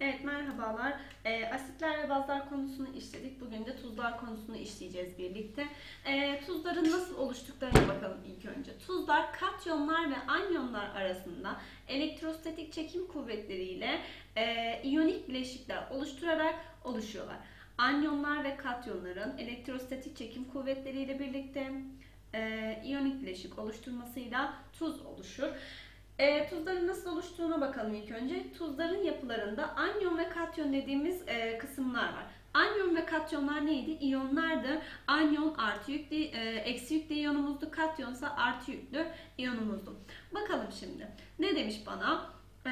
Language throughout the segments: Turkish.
Evet merhabalar. Ee, asitler ve bazlar konusunu işledik. Bugün de tuzlar konusunu işleyeceğiz birlikte. Ee, tuzların nasıl oluştuklarına bakalım ilk önce. Tuzlar katyonlar ve anyonlar arasında elektrostatik çekim kuvvetleriyle e, iyonik bileşikler oluşturarak oluşuyorlar. Anyonlar ve katyonların elektrostatik çekim kuvvetleriyle birlikte e, iyonik bileşik oluşturmasıyla tuz oluşur. E, tuzların nasıl oluştuğuna bakalım ilk önce. Tuzların yapılarında anyon ve katyon dediğimiz e, kısımlar var. Anyon ve katyonlar neydi? İyonlardı. Anyon artı yüklü, e, eksi yüklü iyonumuzdu. Katyonsa artı yüklü iyonumuzdu. Bakalım şimdi. Ne demiş bana? E,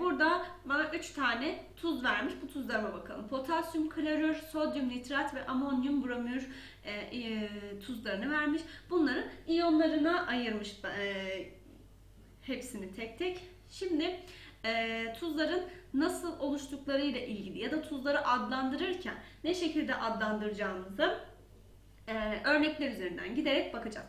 burada bana 3 tane tuz vermiş. Bu tuzlarıma bakalım. Potasyum klorür, sodyum nitrat ve amonyum bromür e, e, tuzlarını vermiş. Bunları iyonlarına ayırmış e, hepsini tek tek. Şimdi e, tuzların nasıl oluştukları ile ilgili ya da tuzları adlandırırken ne şekilde adlandıracağımızı e, örnekler üzerinden giderek bakacağız.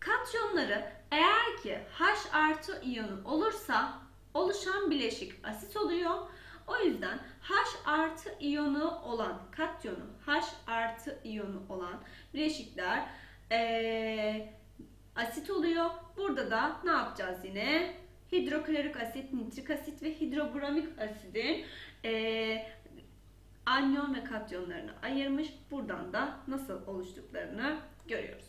Katyonları eğer ki H artı iyonu olursa oluşan bileşik asit oluyor. O yüzden H artı iyonu olan katyonu, H artı iyonu olan bileşikler eee asit oluyor. Burada da ne yapacağız yine? Hidroklorik asit, nitrik asit ve hidrobromik asidin e, anyon ve katyonlarını ayırmış. Buradan da nasıl oluştuklarını görüyoruz.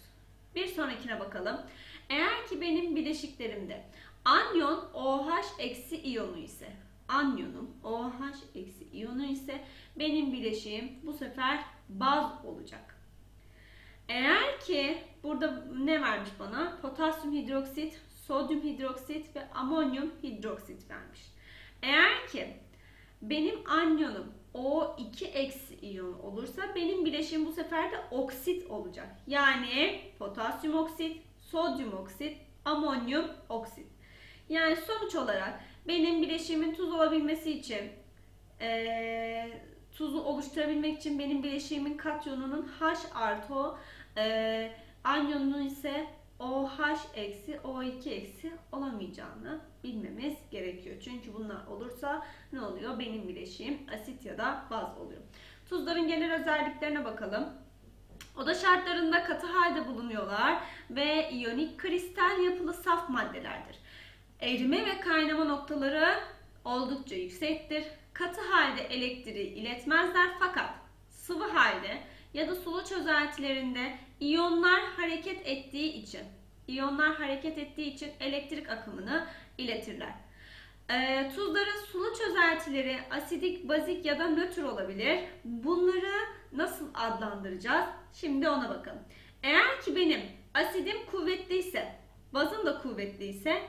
Bir sonrakine bakalım. Eğer ki benim bileşiklerimde anyon OH eksi iyonu ise anyonum OH eksi iyonu ise benim bileşiğim bu sefer baz olacak. Eğer ki burada ne vermiş bana? Potasyum hidroksit, sodyum hidroksit ve amonyum hidroksit vermiş. Eğer ki benim anyonum O2 eksi iyon olursa benim bileşim bu sefer de oksit olacak. Yani potasyum oksit, sodyum oksit, amonyum oksit. Yani sonuç olarak benim bileşimin tuz olabilmesi için ee, tuzu oluşturabilmek için benim bileşiğimin katyonunun H artı O, e, anyonunun ise OH eksi O2 eksi olamayacağını bilmemiz gerekiyor. Çünkü bunlar olursa ne oluyor? Benim bileşiğim asit ya da baz oluyor. Tuzların genel özelliklerine bakalım. Oda şartlarında katı halde bulunuyorlar ve iyonik kristal yapılı saf maddelerdir. Erime ve kaynama noktaları oldukça yüksektir. Katı halde elektriği iletmezler fakat sıvı halde ya da sulu çözeltilerinde iyonlar hareket ettiği için iyonlar hareket ettiği için elektrik akımını iletirler. E, tuzların sulu çözeltileri asidik, bazik ya da nötr olabilir. Bunları nasıl adlandıracağız? Şimdi ona bakalım. Eğer ki benim asidim kuvvetliyse, bazım da kuvvetliyse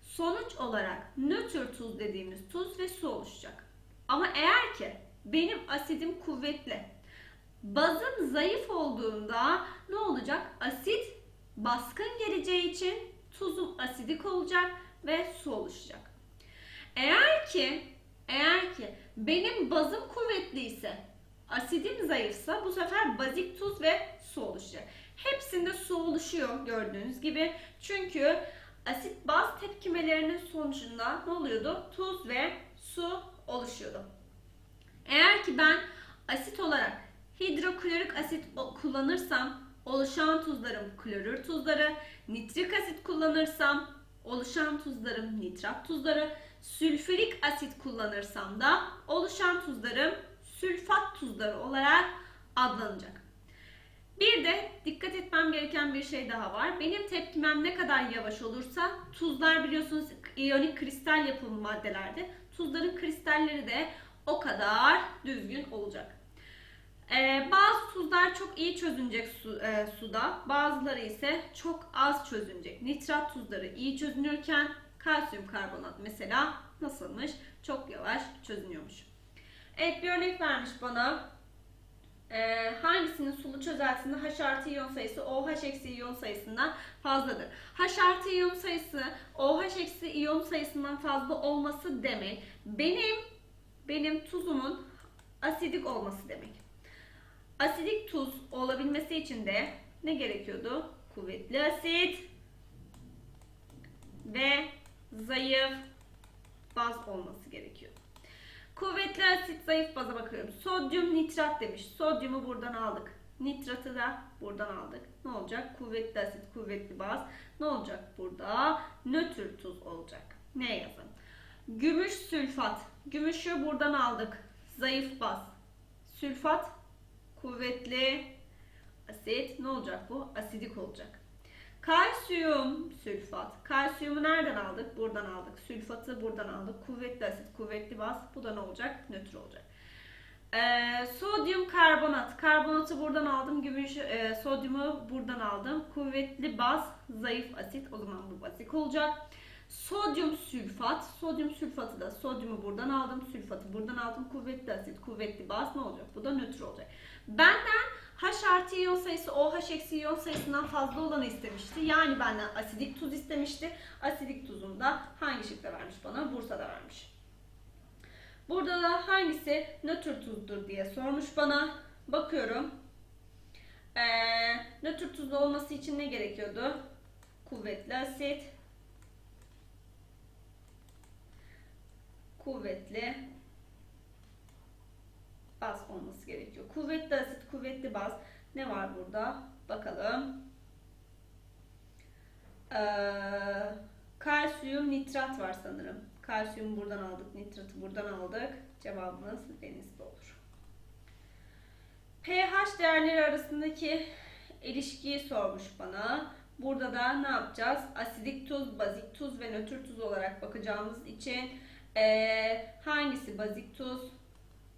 sonuç olarak nötr tuz dediğimiz tuz ve su oluşacak. Ama eğer ki benim asidim kuvvetli, bazım zayıf olduğunda ne olacak? Asit baskın geleceği için tuzum asidik olacak ve su oluşacak. Eğer ki eğer ki benim bazım kuvvetliyse, asidim zayıfsa bu sefer bazik tuz ve su oluşacak. Hepsinde su oluşuyor gördüğünüz gibi. Çünkü asit baz tepkimelerinin sonucunda ne oluyordu? Tuz ve su oluşuyordu. Eğer ki ben asit olarak hidroklorik asit kullanırsam oluşan tuzlarım klorür tuzları, nitrik asit kullanırsam oluşan tuzlarım nitrat tuzları, sülfürik asit kullanırsam da oluşan tuzlarım sülfat tuzları olarak adlanacak. Bir de dikkat etmem gereken bir şey daha var. Benim tepkimem ne kadar yavaş olursa tuzlar biliyorsunuz iyonik kristal yapımı maddelerde. Tuzların kristalleri de o kadar düzgün olacak. Ee, bazı tuzlar çok iyi çözünecek su, e, suda, bazıları ise çok az çözünecek. Nitrat tuzları iyi çözünürken kalsiyum karbonat mesela nasılmış? Çok yavaş çözünüyormuş. Evet bir örnek vermiş bana. Ee, hangisinin sulu çözeltisinde H artı iyon sayısı OH eksi iyon sayısından fazladır? H artı iyon sayısı OH eksi iyon sayısından fazla olması demek benim benim tuzumun asidik olması demek. Asidik tuz olabilmesi için de ne gerekiyordu? Kuvvetli asit ve zayıf baz olması gerekiyor. Kuvvetli asit zayıf baza bakıyorum. Sodyum nitrat demiş. Sodyumu buradan aldık. Nitratı da buradan aldık. Ne olacak? Kuvvetli asit, kuvvetli baz. Ne olacak burada? Nötr tuz olacak. Ne yazın? Gümüş sülfat. Gümüşü buradan aldık. Zayıf baz. Sülfat kuvvetli asit. Ne olacak bu? Asidik olacak. Kalsiyum sülfat. Kalsiyumu nereden aldık? Buradan aldık. Sülfatı buradan aldık. Kuvvetli asit, kuvvetli baz. Bu da ne olacak? Nötr olacak. Ee, sodyum karbonat. Karbonatı buradan aldım. Gümüş, e, sodyumu buradan aldım. Kuvvetli baz, zayıf asit. O zaman bu bazik olacak. Sodyum sülfat. Sodyum sülfatı da sodyumu buradan aldım. Sülfatı buradan aldım. Kuvvetli asit, kuvvetli baz ne olacak? Bu da nötr olacak. Benden H artı iyon sayısı OH eksi iyon sayısından fazla olanı istemişti. Yani benden asidik tuz istemişti. Asidik tuzunu da hangi şıkta vermiş bana? Bursa'da vermiş. Burada da hangisi nötr tuzdur diye sormuş bana. Bakıyorum. Ee, nötr tuzlu olması için ne gerekiyordu? Kuvvetli asit. Kuvvetli baz olması gerekiyor. Kuvvetli asit, kuvvetli baz. Ne var burada? Bakalım. Ee, kalsiyum nitrat var sanırım. Kalsiyum buradan aldık, nitratı buradan aldık. Cevabımız denizli olur. pH değerleri arasındaki ilişkiyi sormuş bana. Burada da ne yapacağız? Asidik tuz, bazik tuz ve nötr tuz olarak bakacağımız için ee, hangisi bazik tuz?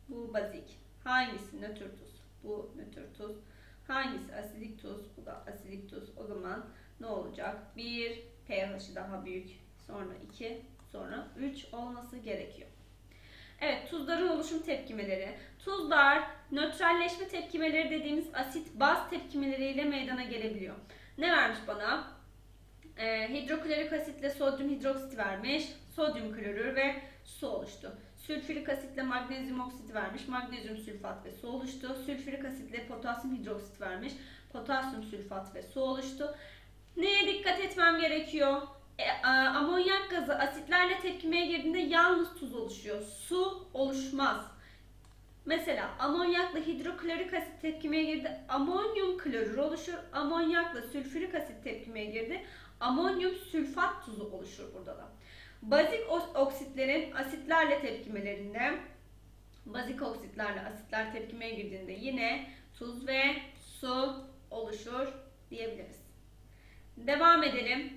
Bu bazik. Hangisi nötr tuz? Bu nötr tuz. Hangisi asidik tuz? Bu da asidik tuz. O zaman ne olacak? 1 pH'i daha büyük. Sonra 2, sonra 3 olması gerekiyor. Evet, tuzların oluşum tepkimeleri. Tuzlar nötralleşme tepkimeleri dediğimiz asit baz tepkimeleriyle meydana gelebiliyor. Ne vermiş bana? Ee, hidroklorik asitle sodyum hidroksit vermiş. Sodyum klorür ve su oluştu. Sülfürik asitle magnezyum oksit vermiş. Magnezyum sülfat ve su oluştu. Sülfürik asitle potasyum hidroksit vermiş. Potasyum sülfat ve su oluştu. Neye dikkat etmem gerekiyor? E, a, amonyak gazı asitlerle tepkimeye girdiğinde yalnız tuz oluşuyor. Su oluşmaz. Mesela amonyakla hidroklorik asit tepkimeye girdi. Amonyum klorür oluşur. Amonyakla sülfürik asit tepkimeye girdi. Amonyum sülfat tuzu oluşur burada da. Bazik oksitlerin asitlerle tepkimelerinde bazik oksitlerle asitler tepkimeye girdiğinde yine tuz ve su oluşur diyebiliriz. Devam edelim.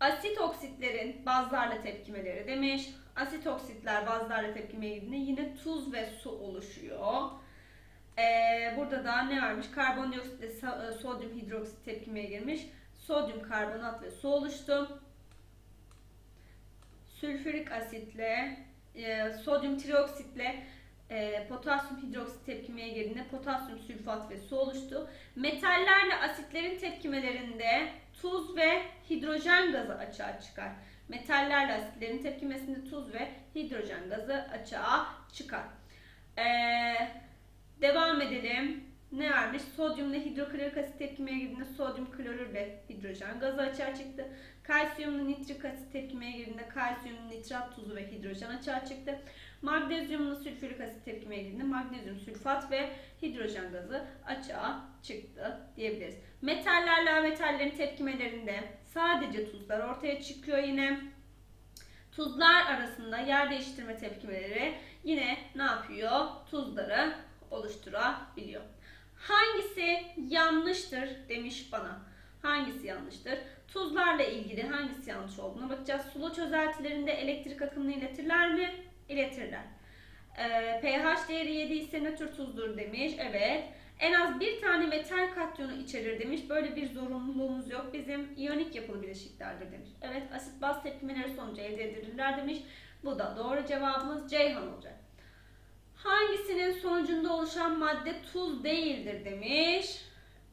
Asit oksitlerin bazlarla tepkimeleri demiş. Asit oksitler bazlarla tepkimeye girdiğinde yine tuz ve su oluşuyor. Ee, burada da ne varmış? Karbondioksit ile sodyum hidroksit tepkimeye girmiş. Sodyum karbonat ve su oluştu sülfürik asitle, e, sodyum trioksitle e, potasyum hidroksit tepkimeye girdiğinde potasyum sülfat ve su oluştu. Metallerle asitlerin tepkimelerinde tuz ve hidrojen gazı açığa çıkar. Metallerle asitlerin tepkimesinde tuz ve hidrojen gazı açığa çıkar. Ee, devam edelim. Ne vermiş? Sodyumla hidroklorik asit tepkimeye girdiğinde sodyum klorür ve hidrojen gazı açığa çıktı. Kalsiyumlu nitrik asit tepkimeye girdiğinde kalsiyum nitrat tuzu ve hidrojen açığa çıktı. Magnezyumlu sülfürik asit tepkimeye girdiğinde magnezyum sülfat ve hidrojen gazı açığa çıktı diyebiliriz. Metallerle metallerin tepkimelerinde sadece tuzlar ortaya çıkıyor yine. Tuzlar arasında yer değiştirme tepkimeleri yine ne yapıyor? Tuzları oluşturabiliyor. Hangisi yanlıştır demiş bana. Hangisi yanlıştır? Tuzlarla ilgili hangisi yanlış olduğuna bakacağız. Sulu çözeltilerinde elektrik akımını iletirler mi? İletirler. Ee, pH değeri 7 ise nötr tuzdur demiş. Evet. En az bir tane metal katyonu içerir demiş. Böyle bir zorunluluğumuz yok. Bizim iyonik yapılı bileşiklerdir demiş. Evet asit baz tepkimeleri sonucu elde edilirler demiş. Bu da doğru cevabımız Ceyhan olacak. Hangisinin sonucunda oluşan madde tuz değildir demiş.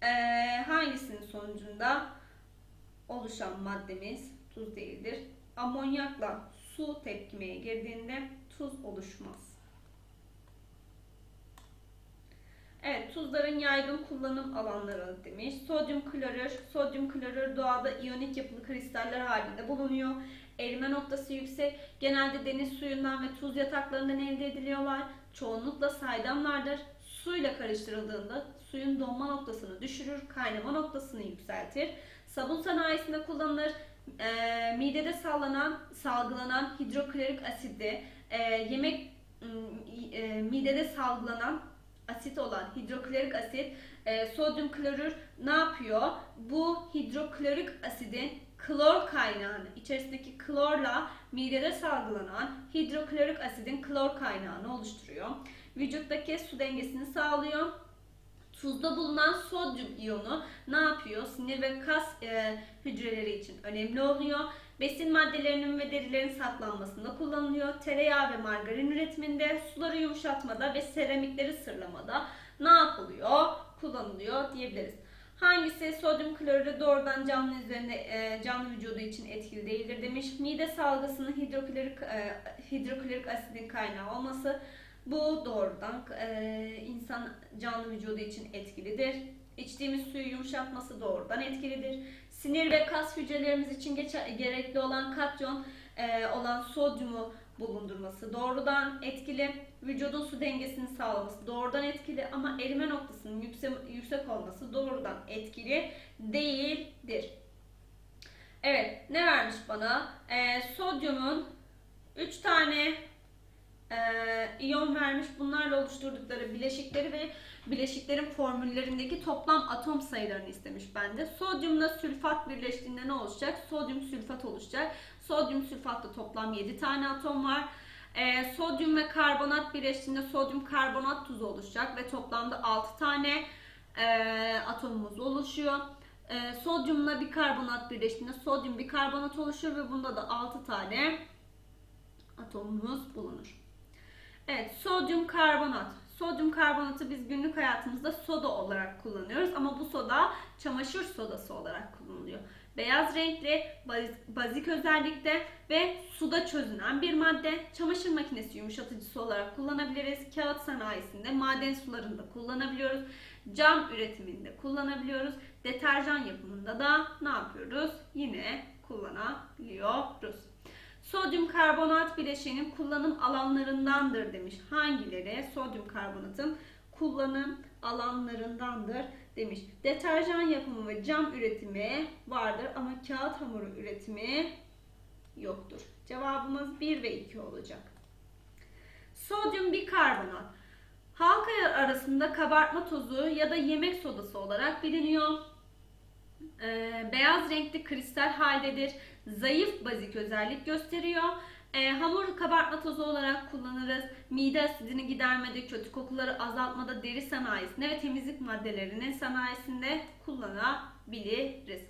Ee, hangisinin sonucunda oluşan maddemiz tuz değildir. Amonyakla su tepkimeye girdiğinde tuz oluşmaz. Evet, tuzların yaygın kullanım alanları demiş. Sodyum klorür. Sodyum klorür doğada iyonik yapılı kristaller halinde bulunuyor. Erime noktası yüksek. Genelde deniz suyundan ve tuz yataklarından elde ediliyorlar. Çoğunlukla saydamlardır. Suyla karıştırıldığında suyun donma noktasını düşürür, kaynama noktasını yükseltir. Sabun sanayisinde kullanılır. Ee, midede sallanan, salgılanan hidroklorik asidi, e, yemek e, midede salgılanan asit olan hidroklorik asit, e, sodyum klorür ne yapıyor? Bu hidroklorik asidin klor kaynağını, içerisindeki klorla midede salgılanan hidroklorik asidin klor kaynağını oluşturuyor. Vücuttaki su dengesini sağlıyor. Tuzda bulunan sodyum iyonu ne yapıyor? Sinir ve kas e, hücreleri için önemli oluyor. Besin maddelerinin ve derilerin saklanmasında kullanılıyor. Tereyağı ve margarin üretiminde, suları yumuşatmada ve seramikleri sırlamada ne yapılıyor? Kullanılıyor diyebiliriz. Hangisi sodyum klorürü doğrudan canlı üzerine e, canlı vücudu için etkili değildir demiş. Mide salgısının hidroklorik e, hidroklorik asidin kaynağı olması bu doğrudan e, insan canlı vücudu için etkilidir. İçtiğimiz suyu yumuşatması doğrudan etkilidir. Sinir ve kas hücrelerimiz için gerekli olan katyon olan sodyumu bulundurması doğrudan etkili. Vücudun su dengesini sağlaması doğrudan etkili ama erime noktasının yüksek, yüksek olması doğrudan etkili değildir. Evet ne vermiş bana? E, sodyumun 3 tane e, iyon vermiş. Bunlarla oluşturdukları bileşikleri ve bileşiklerin formüllerindeki toplam atom sayılarını istemiş bende. Sodyumla sülfat birleştiğinde ne oluşacak? Sodyum sülfat oluşacak. Sodyum sülfatta toplam 7 tane atom var. E, sodyum ve karbonat birleştiğinde sodyum karbonat tuzu oluşacak ve toplamda 6 tane e, atomumuz oluşuyor. E, sodyumla bikarbonat birleştiğinde sodyum bikarbonat oluşur ve bunda da 6 tane atomumuz bulunur. Evet, sodyum karbonat. Sodyum karbonatı biz günlük hayatımızda soda olarak kullanıyoruz ama bu soda çamaşır sodası olarak kullanılıyor. Beyaz renkli, baz- bazik özellikte ve suda çözünen bir madde. Çamaşır makinesi yumuşatıcısı olarak kullanabiliriz. Kağıt sanayisinde, maden sularında kullanabiliyoruz. Cam üretiminde kullanabiliyoruz. Deterjan yapımında da ne yapıyoruz? Yine kullanabiliyoruz. Sodyum karbonat bileşiğinin kullanım alanlarındandır demiş. Hangileri? Sodyum karbonatın kullanım alanlarındandır demiş. Deterjan yapımı ve cam üretimi vardır ama kağıt hamuru üretimi yoktur. Cevabımız 1 ve 2 olacak. Sodyum bikarbonat. Halk arasında kabartma tozu ya da yemek sodası olarak biliniyor. Ee, beyaz renkli kristal haldedir. Zayıf bazik özellik gösteriyor. Ee, hamur kabartma tozu olarak kullanırız. Mide asidini gidermede, kötü kokuları azaltmada, deri sanayisinde ve temizlik maddelerinin sanayisinde kullanabiliriz.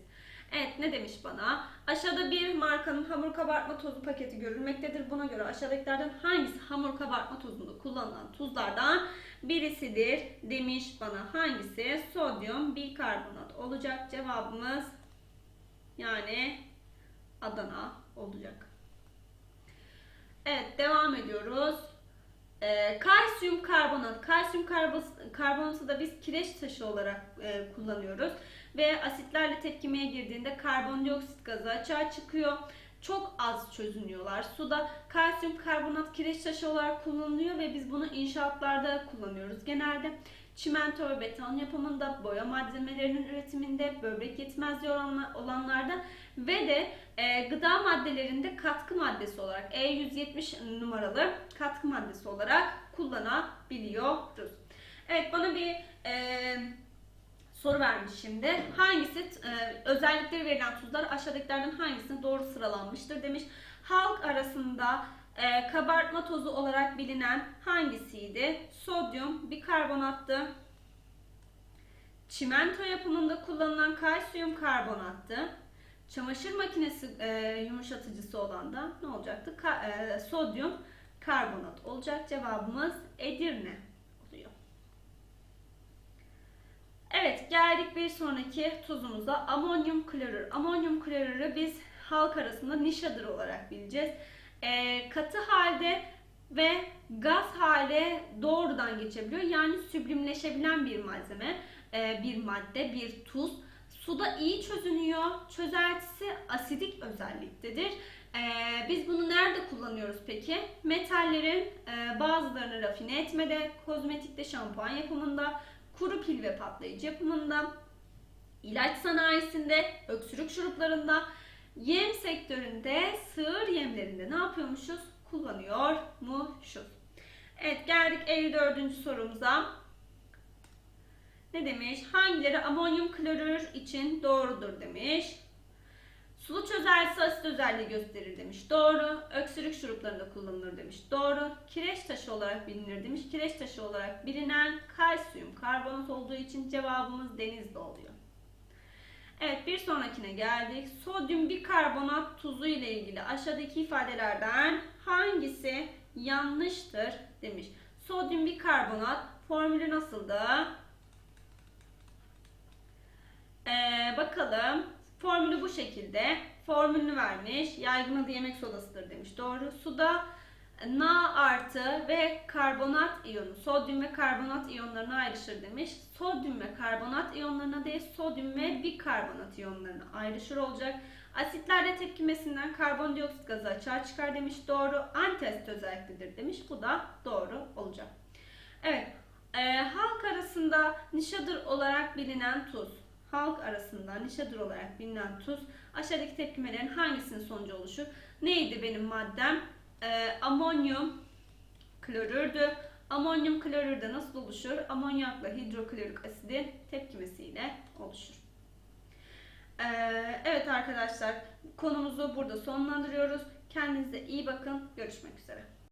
Evet ne demiş bana? Aşağıda bir markanın hamur kabartma tozu paketi görülmektedir. Buna göre aşağıdakilerden hangisi hamur kabartma tozunda kullanılan tuzlardan birisidir demiş bana. Hangisi? Sodyum bikarbonat olacak. Cevabımız yani Adana olacak. Evet devam ediyoruz. Ee, kalsiyum karbonat. Kalsiyum karbonatı da biz kireç taşı olarak e, kullanıyoruz. Ve asitlerle tepkimeye girdiğinde karbondioksit gazı açığa çıkıyor. Çok az çözünüyorlar. Suda kalsiyum karbonat kireç taşı olarak kullanılıyor ve biz bunu inşaatlarda kullanıyoruz genelde. Çimento ve beton yapımında, boya malzemelerinin üretiminde, böbrek yetmezliği olanla- olanlarda ve de e, gıda maddelerinde katkı maddesi olarak E170 numaralı katkı maddesi olarak kullanabiliyoruz. Evet bana bir e, soru vermiş şimdi. Hangisi e, özellikleri verilen tuzlar aşağıdakilerden hangisine doğru sıralanmıştır demiş. Halk arasında e, kabartma tozu olarak bilinen hangisiydi? Sodyum bikarbonattı. Çimento yapımında kullanılan kalsiyum karbonattı. Çamaşır makinesi e, yumuşatıcısı olan da ne olacaktı? Ka- e, sodyum karbonat olacak. Cevabımız Edirne oluyor. Evet geldik bir sonraki tuzumuza amonyum klorür. Amonyum klorürü biz halk arasında nişadır olarak bileceğiz. E, katı halde ve gaz hale doğrudan geçebiliyor. Yani süblimleşebilen bir malzeme, e, bir madde, bir tuz. Suda iyi çözünüyor. Çözeltisi asidik özelliktedir. Ee, biz bunu nerede kullanıyoruz peki? Metallerin e, bazılarını rafine etmede, kozmetikte şampuan yapımında, kuru pil ve patlayıcı yapımında, ilaç sanayisinde, öksürük şuruplarında, yem sektöründe, sığır yemlerinde ne yapıyormuşuz? Kullanıyormuşuz. Evet geldik 54. sorumuza. Ne demiş? Hangileri amonyum klorür için doğrudur demiş. Sulu çözeltisi asit özelliği gösterir demiş. Doğru. Öksürük şuruplarında kullanılır demiş. Doğru. Kireç taşı olarak bilinir demiş. Kireç taşı olarak bilinen kalsiyum karbonat olduğu için cevabımız denizde oluyor. Evet bir sonrakine geldik. Sodyum bikarbonat tuzu ile ilgili aşağıdaki ifadelerden hangisi yanlıştır demiş. Sodyum bikarbonat formülü nasıldı? Ee, bakalım. Formülü bu şekilde. Formülünü vermiş. Yaygın adı yemek sodasıdır demiş. Doğru. Suda Na artı ve karbonat iyonu, sodyum ve karbonat iyonlarına ayrışır demiş. Sodyum ve karbonat iyonlarına değil, sodyum ve bikarbonat iyonlarına ayrışır olacak. Asitlerde tepkimesinden karbondioksit gazı açığa çıkar demiş. Doğru. Antiasit özelliklidir demiş. Bu da doğru olacak. Evet. e, halk arasında nişadır olarak bilinen tuz. Halk arasında nişadır olarak bilinen tuz aşağıdaki tepkimelerin hangisinin sonucu oluşur? Neydi benim maddem? E, amonyum klorürdü. Amonyum klorür de nasıl oluşur? Amonyakla hidroklorik asidin tepkimesiyle oluşur. E, evet arkadaşlar konumuzu burada sonlandırıyoruz. Kendinize iyi bakın. Görüşmek üzere.